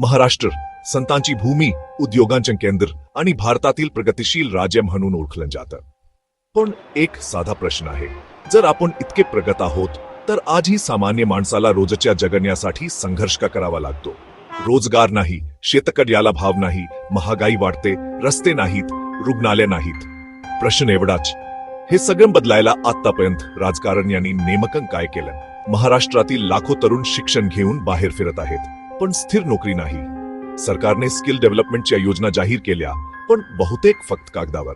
महाराष्ट्र संतांची भूमी उद्योगांचे केंद्र आणि भारतातील प्रगतिशील राज्य म्हणून ओळखलं जातं. पण एक साधा प्रश्न आहे. जर आपण इतके प्रगत आहोत तर आजही सामान्य माणसाला रोजच्या जगण्यासाठी संघर्ष का करावा लागतो? रोजगार नाही शेतकऱ्याला भाव नाही महागाई वाढते रस्ते नाहीत रुग्णालय नाहीत. प्रश्न एवढाच. हे सगळं बदलायला आतापर्यंत राजकारण यांनी नेमकं काय केलं? महाराष्ट्रातील लाखो तरुण शिक्षण घेऊन बाहेर फिरत आहेत. पण स्थिर नोकरी नाही. सरकारने स्किल डेव्हलपमेंटच्या योजना जाहीर केल्या पण बहुतेक फक्त कागदावर.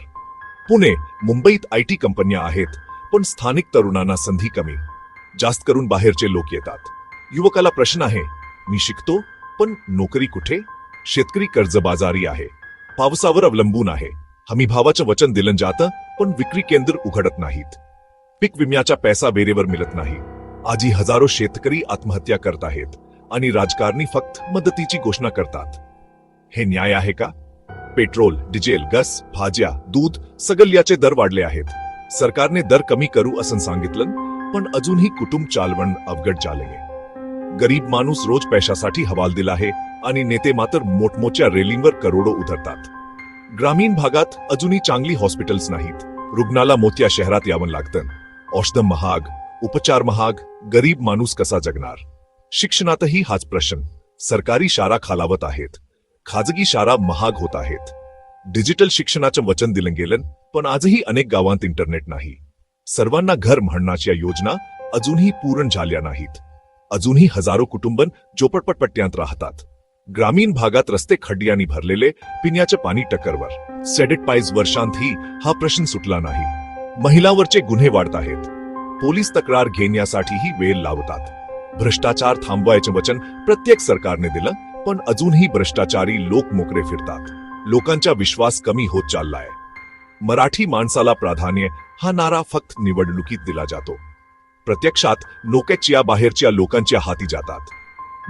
पुणे मुंबईत आय टी कंपन्या आहेत पण स्थानिक तरुणांना संधी कमी. जास्त करून बाहेरचे लोक येतात. युवकाला प्रश्न आहे मी शिकतो पण नोकरी कुठे? शेतकरी कर्जबाजारी आहे. पावसावर अवलंबून आहे. हमी भावाचं वचन दिलं जातं पण विक्री केंद्र उघडत नाहीत. पीक विम्याचा पैसा वेरेवर मिळत नाही. आजी हजारो शेतकरी आत्महत्या करत आहेत. आणि राजकारणी फक्त मदतीची घोषणा करतात. हे न्याय आहे का? पेट्रोल डिझेल गस भाज्या दूध सगळ्याचे दर वाढले आहेत. सरकारने दर कमी करू असं सांगितलं पण अजूनही कुटुंब चालवण अवघड झाले गरीब माणूस रोज पैशासाठी हवाल दिला आहे आणि नेते मात्र मोठमोठ्या रेलिंगवर करोडो उधरतात ग्रामीण भागात अजूनही चांगली हॉस्पिटल्स नाहीत. रुग्णाला मोठ्या शहरात यावं लागतं. औषध महाग उपचार महाग गरीब माणूस कसा जगणार? शिक्षणातही हाच प्रश्न. सरकारी शाळा खालावत आहेत. खाजगी शाळा महाग होत आहेत. डिजिटल शिक्षणाचं वचन दिलं गेलं पण आजही अनेक गावांत इंटरनेट नाही. सर्वांना घर म्हणण्याच्या योजना अजूनही पूर्ण झाल्या नाहीत. अजूनही हजारो कुटुंबन झोपडपटपट्ट्यांत राहतात. ग्रामीण भागात रस्ते खड्ड्यांनी भरलेले पिण्याचे पाणी टक्करवर. सेडेट पाईज वर्षांतही हा प्रश्न सुटला नाही. महिलावरचे गुन्हे वाढत आहेत. पोलीस तक्रार घेण्यासाठीही वेळ लावतात. भ्रष्टाचार थांबवायचे वचन प्रत्येक सरकारने दिलं पण अजूनही भ्रष्टाचारी लोक मोकळे फिरतात. लोकांचा विश्वास कमी होत चाललाय. मराठी माणसाला प्राधान्य हा नारा फक्त निवडणुकीत दिला जातो. प्रत्यक्षात नोकेच्या बाहेरच्या लोकांच्या हाती जातात.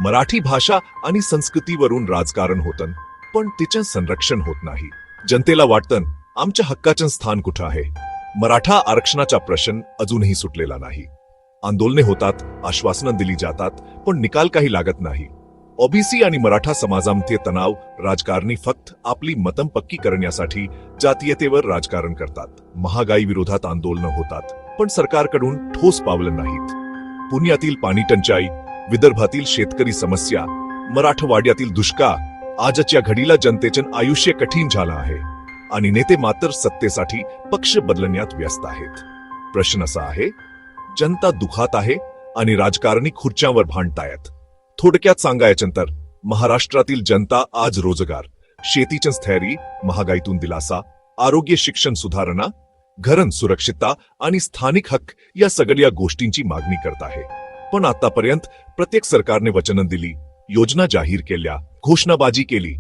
मराठी भाषा आणि संस्कृतीवरून राजकारण होतं पण तिचं संरक्षण होत नाही. जनतेला वाटतं आमच्या हक्काचं स्थान कुठं आहे? मराठा आरक्षणाचा प्रश्न अजूनही सुटलेला नाही. आंदोलने होतात आश्वासनं दिली जातात पण निकाल काही लागत नाही. ओबीसी आणि मराठा समाजामध्ये तणाव राजकारणी फक्त आपली मतम पक्की करण्यासाठी जातीयतेवर राजकारण करतात. महागाई विरोधात आंदोलनं होतात पण सरकारकडून ठोस पावलं नाहीत. पुण्यातील पाणी टंचाई विदर्भातील शेतकरी समस्या मराठवाड्यातील दुष्काळ आजच्या घडीला जनतेचं आयुष्य कठीण झालं आहे. आणि नेते मात्र सत्तेसाठी पक्ष बदलण्यात व्यस्त आहेत. प्रश्न असा आहे जनता दुखात आहे आणि राजकारणी खुर्च्यावर भांडतायत. थोडक्यात सांगायचं तर महाराष्ट्रातील जनता आज रोजगार शेतीचं स्थैर्य महागाईतून दिलासा आरोग्य शिक्षण सुधारणा घरन सुरक्षितता आणि स्थानिक हक्क या सगळ्या गोष्टींची मागणी करत आहे. पण आतापर्यंत प्रत्येक सरकारने वचनं दिली योजना जाहीर केल्या घोषणाबाजी केली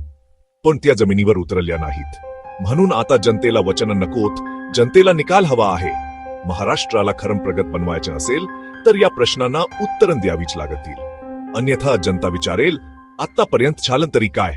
पण त्या जमिनीवर उतरल्या नाहीत. म्हणून आता जनतेला वचनं नकोत जनतेला निकाल हवा आहे. महाराष्ट्राला खरं प्रगत बनवायचे असेल तर या प्रश्नांना उत्तर द्यावीच लागतील. अन्यथा जनता विचारेल आतापर्यंत झालं तरी काय?